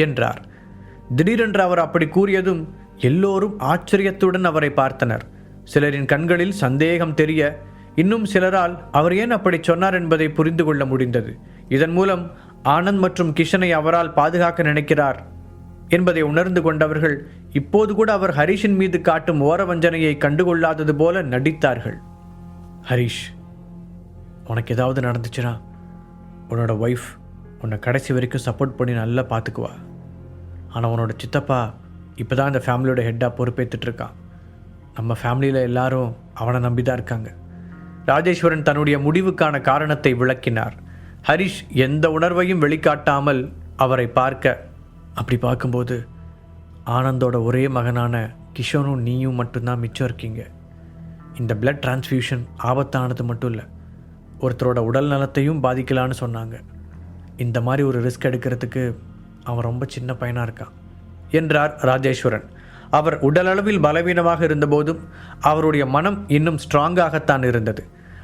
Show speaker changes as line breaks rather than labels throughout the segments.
என்றார். திடீரென்று அவர் அப்படி கூறியதும் எல்லோரும் ஆச்சரியத்துடன் அவரை பார்த்தனர். சிலரின் கண்களில் சந்தேகம் தெரிய இன்னும் சிலரால் அவர் ஏன் அப்படி சொன்னார் என்பதை புரிந்து கொள்ள முடிந்தது. இதன் மூலம் ஆனந்த் மற்றும் கிஷனை அவரால் பாதுகாக்க நினைக்கிறார் என்பதை உணர்ந்து கொண்டவர்கள் இப்போது கூட அவர் ஹரிஷின் மீது காட்டும் ஓரவஞ்சனையை கண்டுகொள்ளாதது போல நடித்தார்கள். ஹரிஷ் உனக்கு ஏதாவது நடந்துச்சுன்னா உன்னோட ஒய்ஃப் உன்னை கடைசி வரைக்கும் சப்போர்ட் பண்ணி நல்லா பார்த்துக்குவா. ஆனால் உன்னோட சித்தப்பா இப்போ தான் இந்த ஃபேமிலியோட ஹெட்டாக பொறுப்பேற்றுட்டு இருக்கான் நம்ம ஃபேமிலியில் எல்லாரும் அவனை நம்பி தான் இருக்காங்க. ராஜேஸ்வரன் தன்னுடைய முடிவுக்கான காரணத்தை விளக்கினார். ஹரிஷ் எந்த உணர்வையும் வெளிக்காட்டாமல் அவரை பார்க்க அப்படி பார்க்கும்போது ஆனந்தோட ஒரே மகனான கிஷோனும் நீயும் மட்டும்தான் மிச்சம் இருக்கீங்க. இந்த பிளட் டிரான்ஸ்ஃபியூஷன் ஆபத்தானது மட்டும் இல்லை ஒருத்தரோட உடல் நலத்தையும் பாதிக்கலான்னு சொன்னாங்க. இந்த மாதிரி ஒரு ரிஸ்க் எடுக்கிறதுக்கு அவன் ரொம்ப சின்ன பையனாக இருக்கான் என்றார் ராஜேஸ்வரன். அவர் உடலளவில் பலவீனமாக இருந்தபோதும் அவருடைய மனம் இன்னும் ஸ்ட்ராங்காகத்தான் இருந்தது.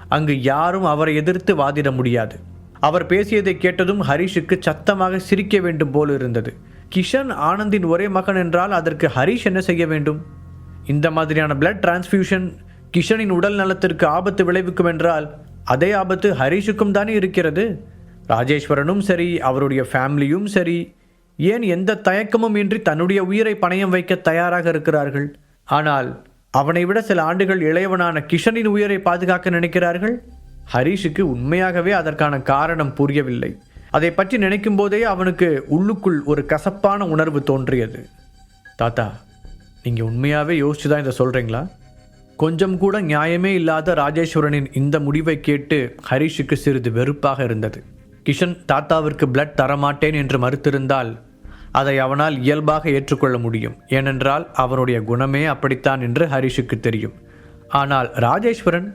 அங்கு யாரும் அவரை எதிர்த்து வாதிட முடியாது. அவர் பேசியதை கேட்டதும் ஹரிஷுக்கு சத்தமாக சிரிக்க வேண்டும் போல் இருந்தது. கிஷன் ஆனந்தின் ஒரே மகன் என்றால் அதற்கு ஹரிஷ் என்ன செய்ய வேண்டும்? இந்த மாதிரியான பிளட் டிரான்ஸ்ஃபியூஷன் கிஷனின் உடல் நலத்திற்கு ஆபத்து விளைவிக்கும் என்றால் அதே ஆபத்து ஹரிஷுக்கும் தானே இருக்கிறது? ராஜேஸ்வரனும் சரி அவருடைய ஃபேமிலியும் சரி ஏன் எந்த தயக்கமும் இன்றி தன்னுடைய உயிரை பணயம் வைக்க தயாராக இருக்கிறார்கள்? ஆனால் அவனை விட சில ஆண்டுகள் இளையவனான கிஷனின் உயிரை பாதுகாக்க நினைக்கிறார்கள்? ஹரிஷுக்கு உண்மையாகவே அதற்கான காரணம் புரியவில்லை. அதை பற்றி நினைக்கும் போதே அவனுக்கு உள்ளுக்குள் ஒரு கசப்பான உணர்வு தோன்றியது. தாத்தா நீங்கள் உண்மையாகவே யோசிச்சு தான் இதை சொல்கிறீங்களா கொஞ்சம் கூட நியாயமே இல்லாத ராஜேஸ்வரனின் இந்த முடிவை கேட்டு ஹரிஷுக்கு சிறிது வெறுப்பாக இருந்தது. கிஷன் தாத்தாவிற்கு பிளட் தரமாட்டேன் என்று மறுத்திருந்தால் அதை அவனால் இயல்பாக ஏற்றுக்கொள்ள முடியும். ஏனென்றால் அவனுடைய குணமே அப்படித்தான் என்று ஹரிஷுக்கு தெரியும். ஆனால் ராஜேஸ்வரன்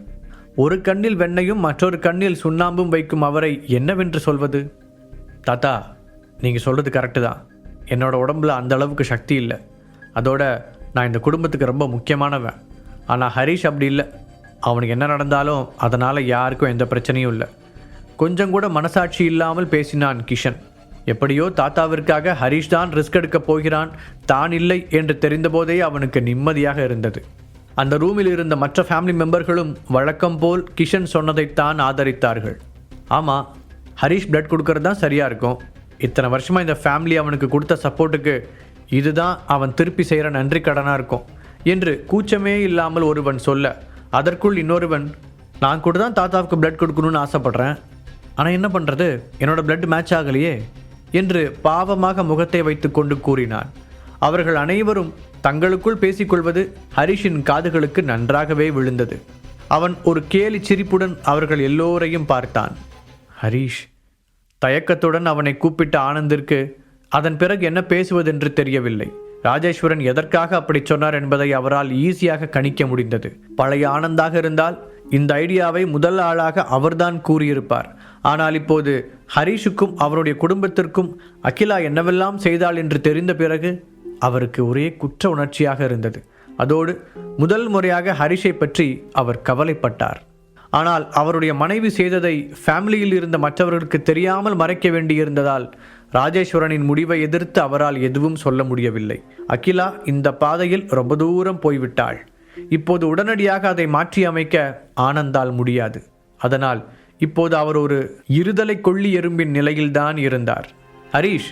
ஒரு கண்ணில் வெண்ணையும் மற்றொரு கண்ணில் சுண்ணாம்பும் வைக்கும் அவரை என்னவென்று சொல்வது? தாத்தா நீங்கள் சொல்கிறது கரெக்டு தான். என்னோட உடம்புல அந்த அளவுக்கு சக்தி இல்லை. அதோட நான் இந்த குடும்பத்துக்கு ரொம்ப முக்கியமானவன். ஆனால் ஹரிஷ் அப்படி இல்லை. அவனுக்கு என்ன நடந்தாலும் அதனால் யாருக்கும் எந்த பிரச்சனையும் இல்லை. கொஞ்சம் கூட மனசாட்சி இல்லாமல் பேசினான் கிஷன். எப்படியோ தாத்தாவிற்காக ஹரிஷ் தான் ரிஸ்க் எடுக்கப் போகிறான். தான் இல்லை என்று தெரிந்தபோதே அவனுக்கு நிம்மதியாக இருந்தது. அந்த ரூமில் இருந்த மற்ற ஃபேமிலி மெம்பர்களும் வழக்கம் போல் கிஷன் சொன்னதைத்தான் ஆதரித்தார்கள். ஆமாம் ஹரிஷ் பிளட் கொடுக்கறது தான் சரியாக இருக்கும். இத்தனை வருஷமாக இந்த ஃபேமிலி அவனுக்கு கொடுத்த சப்போர்ட்டுக்கு இதுதான் அவன் திருப்பி செய்கிற நன்றி கடனாக இருக்கும் என்று கூச்சமே இல்லாமல் ஒருவன் சொல்ல அதற்குள் இன்னொருவன் நான் கூட தான் தாத்தாவுக்கு பிளட் கொடுக்கணும்னு ஆசைப்பட்றேன். ஆனால் என்ன பண்ணுறது என்னோடய பிளட் மேட்ச் ஆகலையே. என்று பாவமாக முகத்தை வைத்துக்கொண்டு கூறினான். அவர்கள் அனைவரும் தங்களுக்குள் பேசிக்கொள்வது ஹரிஷின் காதுகளுக்கு நன்றாகவே விழுந்தது. அவன் ஒரு கேலி சிரிப்புடன் அவர்கள் எல்லோரையும் பார்த்தான். ஹரிஷ் தயக்கத்துடன் அவனை கூப்பிட்ட ஆனந்திற்கு அதன் பிறகு என்ன பேசுவதென்று தெரியவில்லை. ராஜேஸ்வரன் எதற்காக அப்படி சொன்னார் என்பதை அவரால் ஈஸியாக கணிக்க முடிந்தது. பழைய ஆனந்தாக இருந்தால் இந்த ஐடியாவை முதல் ஆளாக அவர்தான் கூறியிருப்பார். ஆனால் இப்போது ஹரிஷுக்கும் அவருடைய குடும்பத்திற்கும் அகிலா என்னவெல்லாம் செய்தாள் என்று தெரிந்த பிறகு அவருக்கு ஒரே குற்ற உணர்ச்சியாக இருந்தது. அதோடு முதல் முறையாக ஹரிஷை பற்றி அவர் கவலைப்பட்டார். ஆனால் அவருடைய மனைவி செய்ததை ஃபேமிலியில் இருந்த மற்றவர்களுக்கு தெரியாமல் மறைக்க வேண்டியிருந்ததால் ராஜேஸ்வரனின் முடிவை எதிர்த்து அவரால் எதுவும் சொல்ல முடியவில்லை. அகிலா இந்த பாதையில் ரொம்ப தூரம் போய்விட்டாள். இப்போது உடனடியாக அதை மாற்றி அமைக்க ஆனந்தால் முடியாது. அதனால் இப்போது அவர் ஒரு இருதலை கொள்ளி எறும்பின் நிலையில்தான் இருந்தார். ஹரீஷ்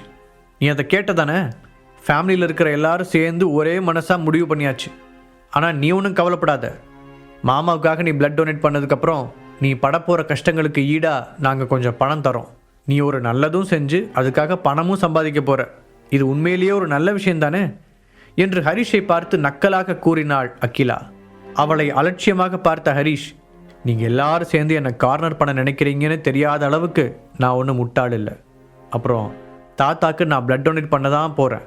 நீ அதை கேட்டதானே? ஃபேமிலியில் இருக்கிற எல்லாரும் சேர்ந்து ஒரே மனசாக முடிவு பண்ணியாச்சு. ஆனால் நீ ஒன்றும் கவலைப்படாத. மாமாவுக்காக நீ பிளட் டொனேட் பண்ணதுக்கப்புறம் நீ படப்போகிற கஷ்டங்களுக்கு ஈடாக நாங்கள் கொஞ்சம் பணம் தரோம். நீ ஒரு நல்லதும் செஞ்சு அதுக்காக பணமும் சம்பாதிக்க போகிற இது உண்மையிலேயே ஒரு நல்ல விஷயந்தானே என்று ஹரிஷை பார்த்து நக்கலாக கூறினாள் அகிலா. அவளை அலட்சியமாக பார்த்த ஹரிஷ் நீங்கள் எல்லாரும் சேர்ந்து என்னை கார்னர் பண்ண நினைக்கிறீங்கன்னு தெரியாத அளவுக்கு நான் ஒன்றும் முட்டாள் இல்லை. அப்புறம் தாத்தாக்கு நான் பிளட் டொனேட் பண்ண தான் போகிறேன்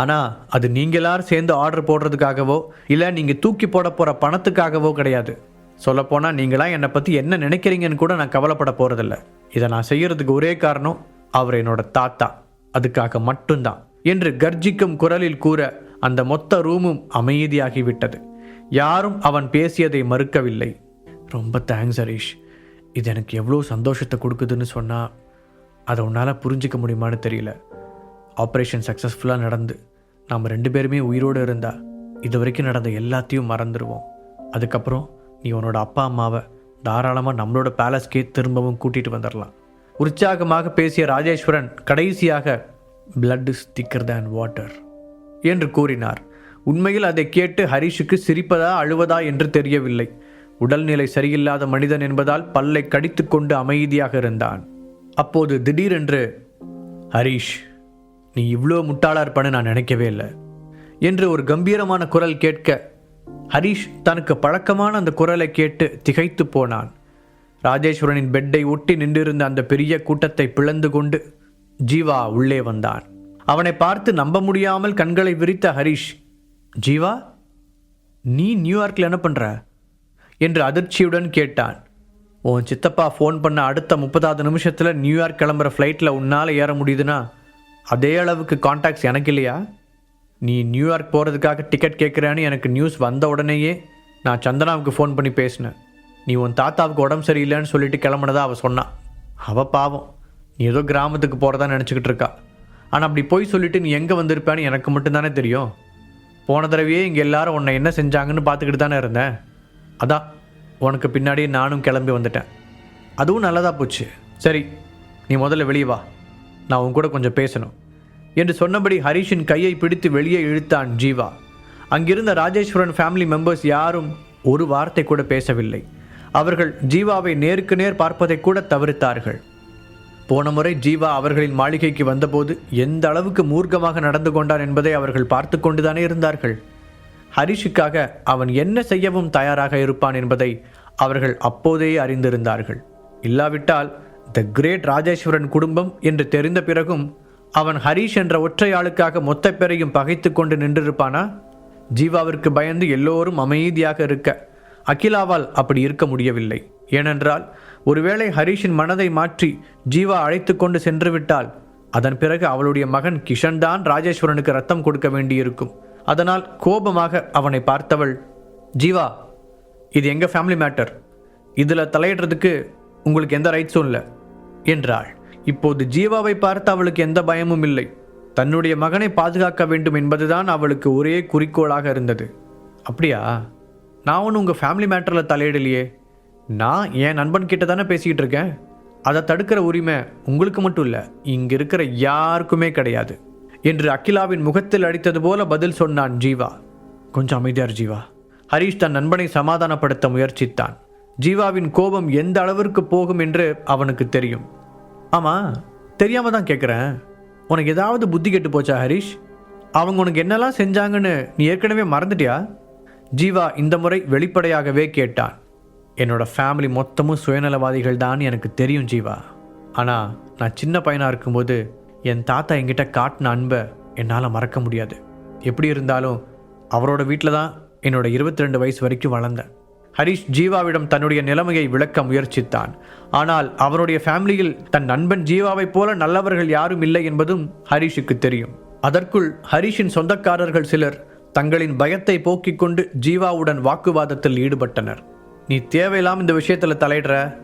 ஆனால் அது நீங்கள் எல்லாரும் சேர்ந்து ஆர்டர் போடுறதுக்காகவோ இல்லை நீங்கள் தூக்கி போட போகிற பணத்துக்காகவோ கிடையாது. சொல்லப்போனால் நீங்களாம் என்னை பற்றி என்ன நினைக்கிறீங்கன்னு கூட நான் கவலைப்பட போகிறதில்ல இதை நான் செய்கிறதுக்கு ஒரே காரணம் அவர் என்னோட தாத்தா. அதுக்காக மட்டும்தான். என்று கர்ஜிக்கும் குரலில் கூற அந்த மொத்த ரூமும் அமைதியாகிவிட்டது. யாரும் அவன் பேசியதை மறுக்கவில்லை. ரொம்ப தேங்க்ஸ் ஹரீஷ். இது எனக்கு எவ்வளோ சந்தோஷத்தை கொடுக்குதுன்னு சொன்னால் அதை உன்னால் புரிஞ்சிக்க முடியுமான்னு தெரியல. ஆப்ரேஷன் சக்ஸஸ்ஃபுல்லாக நடந்து நாம் ரெண்டு பேருமே உயிரோடு இருந்தா இது வரைக்கும் நடந்த எல்லாத்தையும் மறந்துடுவோம் அதுக்கப்புறம் நீ உன்னோட அப்பா அம்மாவை தாராளமாக நம்மளோட பேலஸ்க்கே திரும்பவும் கூட்டிகிட்டு வந்துடலாம் உற்சாகமாக பேசிய ராஜேஸ்வரன் கடைசியாக பிளட் இஸ் திக்கர் தேன் வாட்டர் என்று கூறினார். உண்மையில் அதை கேட்டு ஹரிஷுக்கு சிரிப்பதா அழுவதா என்று தெரியவில்லை. உடல்நிலை சரியில்லாத மனிதன் என்பதால் பல்லை கடித்துக்கொண்டு அமைதியாக இருந்தான். அப்போது திடீரென்று ஹரிஷ் நீ இவ்வளோ முட்டாளா இருப்பான்னு நான் நினைக்கவே இல்லை என்று ஒரு கம்பீரமான குரல் கேட்க ஹரிஷ் தனக்கு பழக்கமான அந்த குரலை கேட்டு திகைத்து போனான். ராஜேஸ்வரனின் பெட்டை ஒட்டி நின்றிருந்த அந்த பெரிய கூட்டத்தை பிளந்து கொண்டு ஜீவா உள்ளே வந்தான். அவனை பார்த்து நம்ப முடியாமல் கண்களை விரித்த ஹரிஷ் ஜீவா நீ நியூயார்க்கில் என்ன பண்ணுற என்று அதிர்ச்சியுடன் கேட்டான். உன் சித்தப்பா ஃபோன் பண்ண அடுத்த முப்பதாவது நிமிஷத்தில் நியூயார்க் கிளம்புற ஃப்ளைட்டில் உன்னால் ஏற முடியுதுன்னா அதே அளவுக்கு காண்டாக்ட்ஸ் எனக்கு இல்லையா? நீ நியூயார்க் போகிறதுக்காக டிக்கெட் கேட்குறான்னு எனக்கு நியூஸ் வந்த உடனேயே நான் சந்தனாவுக்கு ஃபோன் பண்ணி பேசினேன். நீ உன் தாத்தாவுக்கு உடம்பு சரியில்லைன்னு சொல்லிட்டு கிளம்புனதா அவள் சொன்னான் அவள் பாவம். நீ ஏதோ கிராமத்துக்கு போகிறதா நினச்சிக்கிட்டு இருக்கா. ஆனால் அப்படி போய் சொல்லிட்டு நீ எங்கே வந்திருப்பான்னு எனக்கு மட்டும்தானே தெரியும். போன தடவையே இங்கே எல்லாரும் உன்னை என்ன செஞ்சாங்கன்னு பார்த்துக்கிட்டு தானே இருந்தேன். அதான் உனக்கு பின்னாடியே நானும் கிளம்பி வந்துட்டேன். அதுவும் நல்லதாக போச்சு. சரி நீ முதல்ல வெளியே வா. நான் உன் கூட கொஞ்சம் பேசணும். என்று சொன்னபடி ஹரிஷின் கையை பிடித்து வெளியே இழுத்தான் ஜீவா. அங்கிருந்த ராஜேஸ்வரன் ஃபேமிலி மெம்பர்ஸ் யாரும் ஒரு வார்த்தை கூட பேசவில்லை. அவர்கள் ஜீவாவை நேருக்கு நேர் பார்ப்பதை கூட தவிர்த்தார்கள். போன முறை ஜீவா அவர்களின் மாளிகைக்கு வந்தபோது எந்த அளவுக்கு மூர்க்கமாக நடந்து கொண்டான் என்பதை அவர்கள் பார்த்து கொண்டுதானே இருந்தார்கள்? ஹரிஷுக்காக அவன் என்ன செய்யவும் தயாராக இருப்பான் என்பதை அவர்கள் அப்போதே அறிந்திருந்தார்கள். இல்லாவிட்டால் த கிரேட் ராஜேஸ்வரன் குடும்பம் என்று தெரிந்த பிறகும் அவன் ஹரிஷ் என்ற ஒற்றை ஆளுக்காக மொத்த பேரையும் பகைத்து கொண்டு நின்றிருப்பானா? ஜீவாவிற்கு பயந்து எல்லோரும் அமைதியாக இருக்க அகிலாவால் அப்படி இருக்க முடியவில்லை. ஏனென்றால் ஒருவேளை ஹரிஷின் மனதை மாற்றி ஜீவா அழைத்து கொண்டு சென்றுவிட்டால் அதன் பிறகு அவளுடைய மகன் கிஷன் தான் ராஜேஸ்வரனுக்கு ரத்தம் கொடுக்க வேண்டியிருக்கும். அதனால் கோபமாக அவனை பார்த்தவள் ஜீவா இது எங்கள் ஃபேமிலி மேட்டர் இதில் தலையிடுறதுக்கு உங்களுக்கு எந்த ரைட்ஸும் இல்லை என்றாள். இப்போது ஜீவாவை பார்த்து அவளுக்கு எந்த பயமும் இல்லை. தன்னுடைய மகனை பாதுகாக்க வேண்டும் என்பதுதான் அவளுக்கு ஒரே குறிக்கோளாக இருந்தது. அப்படியா? நான் ஒன்று உங்கள் ஃபேமிலி மேட்டரில் தலையிடலையே. நான் என் நண்பன் கிட்ட தானே பேசிக்கிட்டு இருக்கேன். அதை தடுக்கிற உரிமை உங்களுக்கு மட்டும் இல்லை இங்கே இருக்கிற யாருக்குமே கிடையாது. என்று அகிலாவின் முகத்தில் அடித்தது போல பதில் சொன்னான் ஜீவா. கொஞ்சம் அமைதியார் ஜீவா. ஹரீஷ் தன் நண்பனை சமாதானப்படுத்த முயற்சித்தான். ஜீவாவின் கோபம் எந்த அளவிற்கு போகும் என்று அவனுக்கு தெரியும். ஆமாம் தெரியாம தான் கேட்குறேன் உனக்கு ஏதாவது புத்தி கெட்டு போச்சா ஹரிஷ்? அவங்க உனக்கு என்னெல்லாம் செஞ்சாங்கன்னு நீ ஏற்கனவே மறந்துட்டியா? ஜீவா இந்த முறை வெளிப்படையாகவே கேட்டான். என்னோட ஃபேமிலி மொத்தமும் சுயநலவாதிகள் தான் எனக்கு தெரியும் ஜீவா. ஆனால் நான் சின்ன பையனாக இருக்கும்போது என் தாத்தா என்கிட்ட காட்டின அன்பை என்னால் மறக்க முடியாது. எப்படி இருந்தாலும் அவரோட வீட்டில் தான் என்னோட இருபத்தி ரெண்டு வயசு வரைக்கும் வளர்ந்தேன். ஹரிஷ் ஜீவாவிடம் தன்னுடைய நிலைமையை விளக்க முயற்சித்தான். ஆனால் அவனுடைய ஃபேமிலியில் தன் நண்பன் ஜீவாவைப் போல நல்லவர்கள் யாரும் இல்லை என்பதும் ஹரிஷுக்கு தெரியும். அதற்குள் ஹரிஷின் சொந்தக்காரர்கள் சிலர் தங்களின் பயத்தை போக்கிக் கொண்டு ஜீவாவுடன் வாக்குவாதத்தில் ஈடுபட்டனர். நீ தேவையில்லாமல் இந்த விஷயத்தில் தலையிடுற.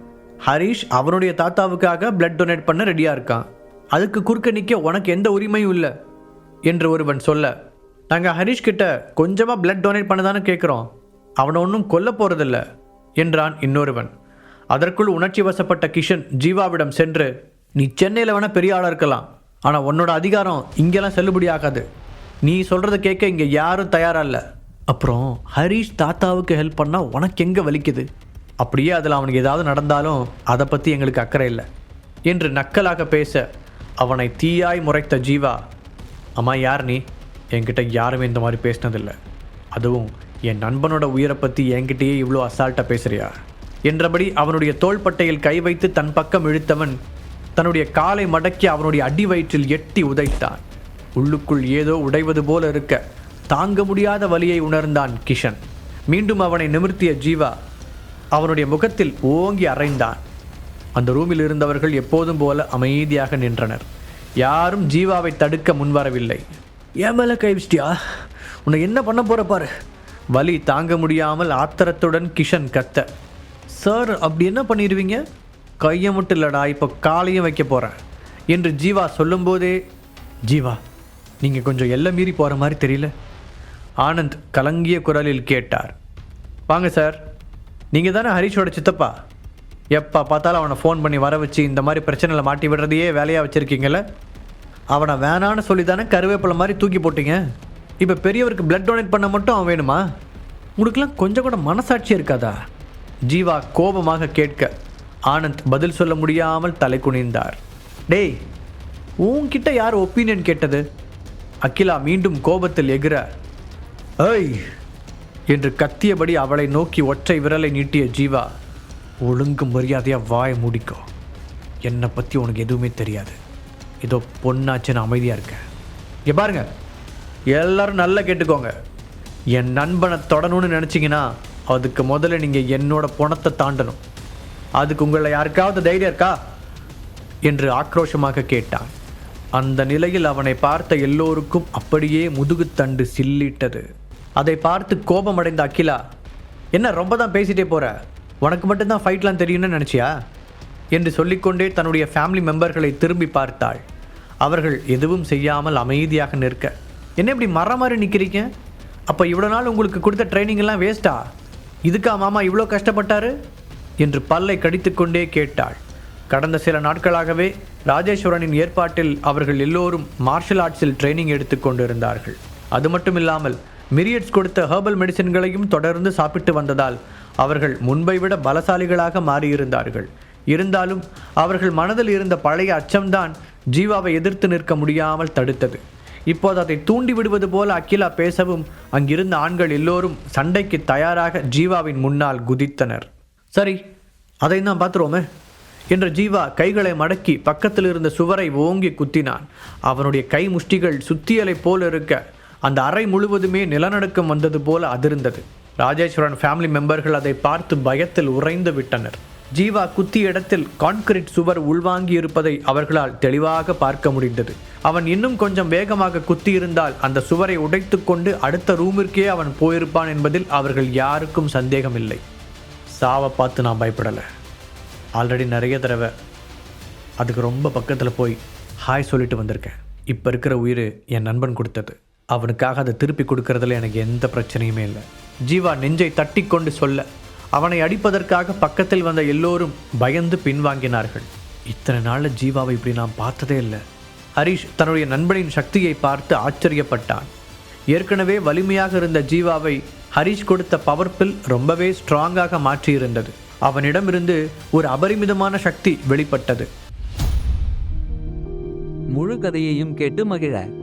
ஹரிஷ் அவனுடைய தாத்தாவுக்காக பிளட் டொனேட் பண்ண ரெடியாக இருக்கான். அதுக்கு குறுக்க நிற்க உனக்கு எந்த உரிமையும் இல்லை என்று ஒருவன் சொல்ல. நாங்கள் ஹரிஷ் கிட்ட கொஞ்சமாக பிளட் டொனேட் பண்ண தானே கேட்குறோம் அவனை ஒன்றும் கொல்ல போகிறதில்ல என்றான் இன்னொருவன். அதற்குள் உணர்ச்சி வசப்பட்ட கிஷன் ஜீவாவிடம் சென்று நீ சென்னையில் வேணால் பெரிய ஆளாக இருக்கலாம். ஆனால் உன்னோட அதிகாரம் இங்கெல்லாம் செல்லுபடி ஆகாது. நீ சொல்கிறத கேட்க இங்கே யாரும் தயாராக இல்லை. அப்புறம் ஹரிஷ் தாத்தாவுக்கு ஹெல்ப் பண்ணால் உனக்கு எங்கே வலிக்குது? அப்படியே அதில் அவனுக்கு ஏதாவது நடந்தாலும் அதை பற்றி எங்களுக்கு அக்கறை இல்லை என்று நக்கலாக பேச அவனை தீயாய் முறைத்த ஜீவா அம்மா யார் நீ? என்கிட்ட யாருமே இந்த மாதிரி பேசினதில்லை. அதுவும் என் நண்பனோட உயிரை பற்றி என்கிட்டயே இவ்வளோ அசால்ட்டாக பேசுறியா? என்றபடி அவனுடைய தோள்பட்டையில் கை வைத்து தன் பக்கம் இழுத்தவன் தன்னுடைய காலை மடக்கி அவனுடைய அடி வயிற்றில் எட்டி உதைத்தான். உள்ளுக்குள் ஏதோ உடைவது போல இருக்க தாங்க முடியாத வலியை உணர்ந்தான் கிஷன். மீண்டும் அவனை நிமிர்த்திய ஜீவா அவனுடைய முகத்தில் ஓங்கி அறைந்தான். அந்த ரூமில் இருந்தவர்கள் எப்போதும் போல அமைதியாக நின்றனர். யாரும் ஜீவாவை தடுக்க முன்வரவில்லை. ஏன் மேலே கை உன்னை என்ன பண்ண போகிற பாரு. வலி தாங்க முடியாமல் ஆத்திரத்துடன் கிஷன் கத்த. சார் அப்படி என்ன பண்ணிடுவீங்க கையை மட்டும் இல்லடா இப்போ காலையும் வைக்க போகிறேன் என்று ஜீவா சொல்லும்போதே ஜீவா நீங்கள் கொஞ்சம் எல்லை மீறி போகிற மாதிரி தெரியல. ஆனந்த் கலங்கிய குரலில் கேட்டார். வாங்க சார் நீங்கள் தானே ஹரிஷோட சித்தப்பா? எப்போ பார்த்தாலும் அவனை ஃபோன் பண்ணி வர வச்சு இந்த மாதிரி பிரச்சனையில் மாட்டி விடுறதையே வேலையாக வச்சுருக்கீங்கள அவனை வேணான்னு சொல்லி தானே கருவேப்பிலை மாதிரி தூக்கி போட்டீங்க? இப்போ பெரியவருக்கு பிளட் டொனேட் பண்ண மட்டும் அவன் வேணுமா? உங்களுக்குலாம் கொஞ்சம் கூட மனசாட்சி இருக்காதா? ஜீவா கோபமாக கேட்க ஆனந்த் பதில் சொல்ல முடியாமல் தலை குனிந்தார். டேய் உன்கிட்ட யார் ஒப்பீனியன் கேட்டது? அகிலா மீண்டும் கோபத்தில் எகிற ஏய் என்று கத்தியபடி அவளை நோக்கி ஒற்றை விரலை நீட்டிய ஜீவா ஒழுங்கு மரியாதையாக வாயை முடிக்கோ. என்னை பற்றி உனக்கு எதுவுமே தெரியாது. ஏதோ பொண்ணாச்சுன்னு அமைதியாக இருக்கேன் இங்கே பாருங்க. எல்லோரும் நல்லா கேட்டுக்கோங்க. என் நண்பனை தொடணும்னு நினச்சிங்கன்னா அதுக்கு முதல்ல நீங்கள் என்னோட பணத்தை தாண்டணும். அதுக்கு உங்களை யாருக்காவது தைரியம் இருக்கா? என்று ஆக்ரோஷமாக கேட்டான். அந்த நிலையில் அவனை பார்த்த எல்லோருக்கும் அப்படியே முதுகுத்தண்டு சில்லிட்டது. அதை பார்த்து கோபமடைந்த அகிலா என்ன ரொம்ப தான் பேசிட்டே போகிற உனக்கு மட்டும்தான் ஃபைட்லாம் தெரியும்னு நினச்சியா? என்று சொல்லிக்கொண்டே தன்னுடைய ஃபேமிலி மெம்பர்களை திரும்பி பார்த்தாள். அவர்கள் எதுவும் செய்யாமல் அமைதியாக நிற்க என்ன இப்படி மரம் மாதிரி நிற்கிறீங்க அப்போ இவ்வளோ நாள் உங்களுக்கு கொடுத்த ட்ரைனிங் எல்லாம் வேஸ்ட்டா இதுக்கா மாமா இவ்வளோ கஷ்டப்பட்டாரு? என்று பல்லை கடித்துக்கொண்டே கேட்டாள். கடந்த சில நாட்களாகவே ராஜேஸ்வரனின் ஏற்பாட்டில் அவர்கள் எல்லோரும் மார்ஷல் ஆர்ட்ஸில் ட்ரைனிங் எடுத்துக்கொண்டிருந்தார்கள் அது மட்டும் இல்லாமல் மிரியட்ஸ் கொடுத்த ஹெர்பல் மெடிசின்களையும் தொடர்ந்து சாப்பிட்டு வந்ததால் அவர்கள் முன்பை விட பலசாலிகளாக மாறியிருந்தார்கள். இருந்தாலும் அவர்கள் மனதில் இருந்த பழைய அச்சம்தான் ஜீவாவை எதிர்த்து நிற்க முடியாமல் தடுத்தது. இப்போது அதை தூண்டி விடுவது போல அகிலா பேசவும் அங்கிருந்த ஆண்கள் எல்லோரும் சண்டைக்கு தயாராக ஜீவாவின் முன்னால் குதித்தனர். சரி அதை தான் பார்த்துருவோமே. என்ற ஜீவா கைகளை மடக்கி பக்கத்தில் இருந்த சுவரை ஓங்கி குத்தினான். அவனுடைய கை முஷ்டிகள் சுத்தியலை போல் இருக்க அந்த அறை முழுவதுமே நிலநடுக்கம் வந்தது போல அதிர்ந்தது. ராஜேஸ்வரன் ஃபேமிலி மெம்பர்கள் அதை பார்த்து பயத்தில் உறைந்து விட்டனர். ஜீவா குத்திய இடத்தில் கான்கிரீட் சுவர் உள்வாங்கி இருப்பதை அவர்களால் தெளிவாக பார்க்க முடிந்தது. அவன் இன்னும் கொஞ்சம் வேகமாக குத்தியிருந்தால் அந்த சுவரை உடைத்துக்கொண்டு அடுத்த ரூமிற்கே அவன் போயிருப்பான் என்பதில் அவர்கள் யாருக்கும் சந்தேகமில்லை. சாவை பார்த்து நான் பயப்படலை. ஆல்ரெடி நிறைய தடவை அதுக்கு ரொம்ப பக்கத்தில் போய் ஹாய் சொல்லிட்டு வந்திருக்கேன். இப்போ இருக்கிற உயிர் என் நண்பன் கொடுத்தது. அவனுக்காக அதை திருப்பி கொடுக்கறதுல எனக்கு எந்த பிரச்சனையுமே இல்லை. ஜீவா நெஞ்சை தட்டி கொண்டு சொல்ல அவனை அடிப்பதற்காக பக்கத்தில் வந்த எல்லோரும் பயந்து பின்வாங்கினார்கள். இத்தனை நாளில் ஜீவாவை இப்படி நான் பார்த்ததே இல்லை. ஹரிஷ் தன்னுடைய நண்பனின் சக்தியை பார்த்து ஆச்சரியப்பட்டான். ஏற்கனவே வலிமையாக இருந்த ஜீவாவை ஹரிஷ் கொடுத்த பவர்பில் ரொம்பவே ஸ்ட்ராங்காக மாற்றியிருந்தது. அவனிடமிருந்து ஒரு அபரிமிதமான சக்தி வெளிப்பட்டது.
முழு கதையையும் கேட்டு மகிழ.